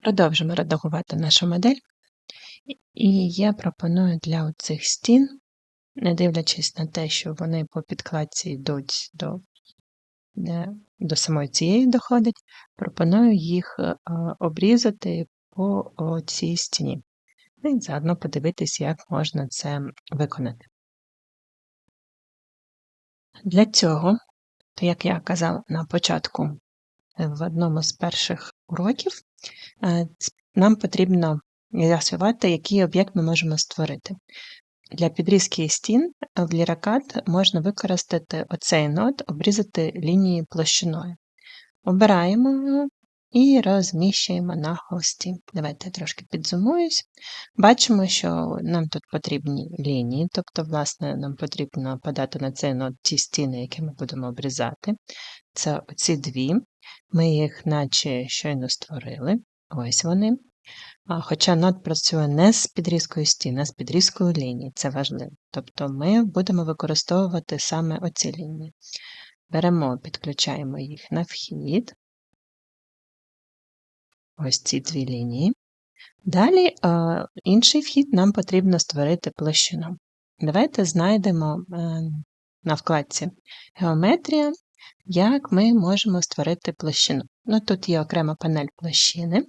Продовжимо редагувати нашу модель. І я пропоную для цих стін, не дивлячись на те, що вони по підкладці йдуть до до самої цієї доходить, пропоную їх е, обрізати по цій стіні. І заодно подивитись, як можна це виконати. Для цього, то як я казала на початку е, в одному з перших уроків, е, нам потрібно з'ясувати, який об'єкт ми можемо створити. Для підрізки стін в ліракат можна використати оцей нод, обрізати лінії площиною. Обираємо його і розміщуємо на хості. Давайте я трошки підзумуюсь. Бачимо, що нам тут потрібні лінії, тобто, власне, нам потрібно подати на цей нод ті стіни, які ми будемо обрізати. Це оці дві. Ми їх, наче щойно створили. Ось вони. Хоча нод працює не з підрізкою стін, а з підрізкою ліній, це важливо. Тобто ми будемо використовувати саме оці лінії. Беремо, підключаємо їх на вхід. Ось ці дві лінії. Далі інший вхід нам потрібно створити площину. Давайте знайдемо е, на вкладці Геометрія, як ми можемо створити площину. Ну, Тут є окрема панель площини.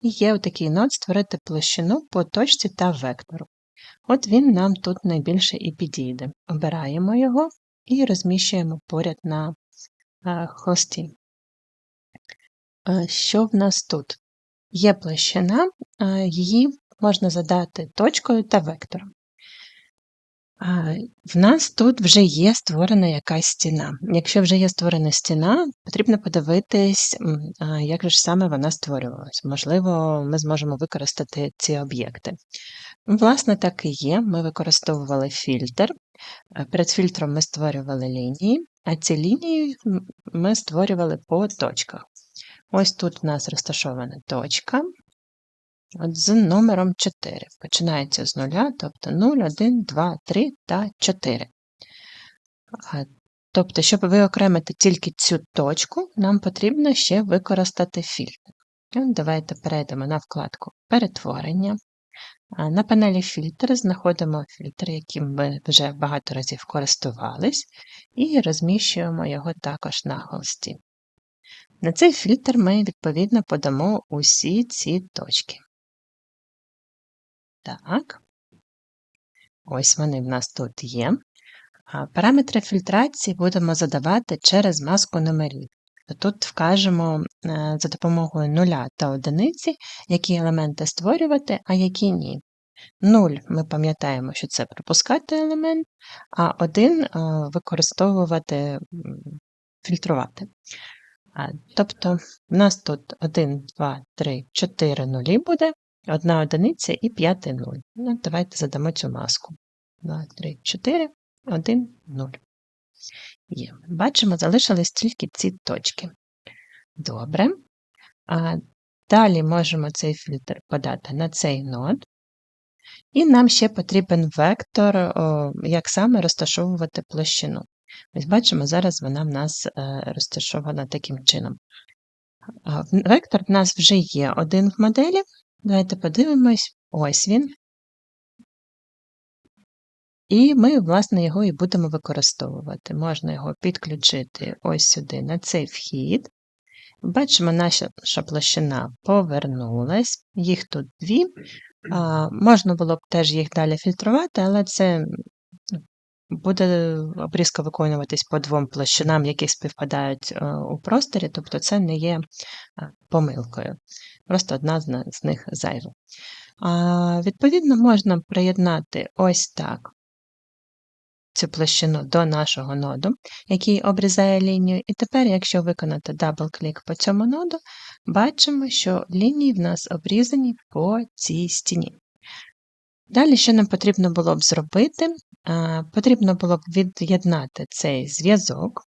І є отакий нод створити площину по точці та вектору. От він нам тут найбільше і підійде. Обираємо його і розміщуємо поряд на хості. Що в нас тут? Є площина, її можна задати точкою та вектором. В нас тут вже є створена якась стіна. Якщо вже є створена стіна, потрібно подивитись, як ж саме вона створювалась. Можливо, ми зможемо використати ці об'єкти. Власне, так і є. Ми використовували фільтр. Перед фільтром ми створювали лінії, а ці лінії ми створювали по точках. Ось тут в нас розташована точка, От з номером 4. Починається з нуля, тобто 0, 1, 2, 3 та 4. Тобто, щоб виокремити тільки цю точку, нам потрібно ще використати фільтр. Давайте перейдемо на вкладку Перетворення. На панелі фільтр знаходимо фільтр, яким ми вже багато разів користувались, і розміщуємо його також на холсті. На цей фільтр ми, відповідно, подамо усі ці точки. Так. Ось вони в нас тут є. Параметри фільтрації будемо задавати через маску номерів. Тут вкажемо е, за допомогою нуля та одиниці, які елементи створювати, а які ні. 0 ми пам'ятаємо, що це пропускати елемент, а 1 е, використовувати, фільтрувати. Тобто в нас тут 1, 2, 3, 4 нулі буде, Одна одиниця і п'ятий нуль. Ну, Давайте задамо цю маску. 2, 3, 4, 1, 0. Є. Бачимо, залишились тільки ці точки. Добре. А Далі можемо цей фільтр подати на цей нод. І нам ще потрібен вектор, як саме розташовувати площину. Ось бачимо, зараз вона в нас е, розташована таким чином. Вектор в нас вже є один в моделі, Давайте подивимось, ось він. І ми, власне, його і будемо використовувати. Можна його підключити ось сюди, на цей вхід. Бачимо, наша площина повернулась, їх тут дві. Можна було б теж їх далі фільтрувати, але це буде обрізка виконуватись по двом площинам, які співпадають е, у просторі, тобто це не є помилкою. Просто одна з них зайва. Відповідно, можна приєднати ось так цю площину до нашого ноду, який обрізає лінію. І тепер, якщо виконати дабл-клік по цьому ноду, бачимо, що лінії в нас обрізані по цій стіні. Далі, що нам потрібно було б зробити? Потрібно було б від'єднати цей зв'язок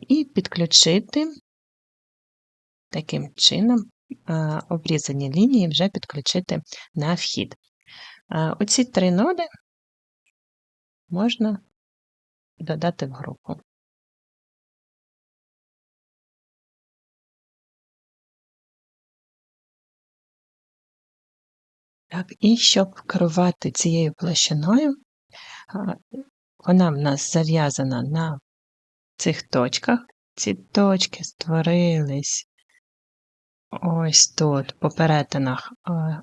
і підключити таким чином обрізані лінії вже підключити на вхід. Оці три ноди можна додати в групу. Так, і щоб керувати цією площиною, вона в нас зав'язана на цих точках. Ці точки створились ось тут, по перетинах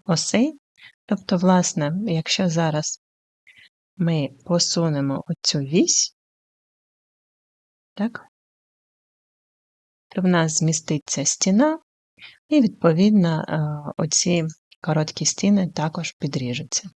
осей. Тобто, власне, якщо зараз ми посунемо оцю вісь, так, то в нас зміститься стіна, і, відповідно, оці короткі стіни також підріжуться.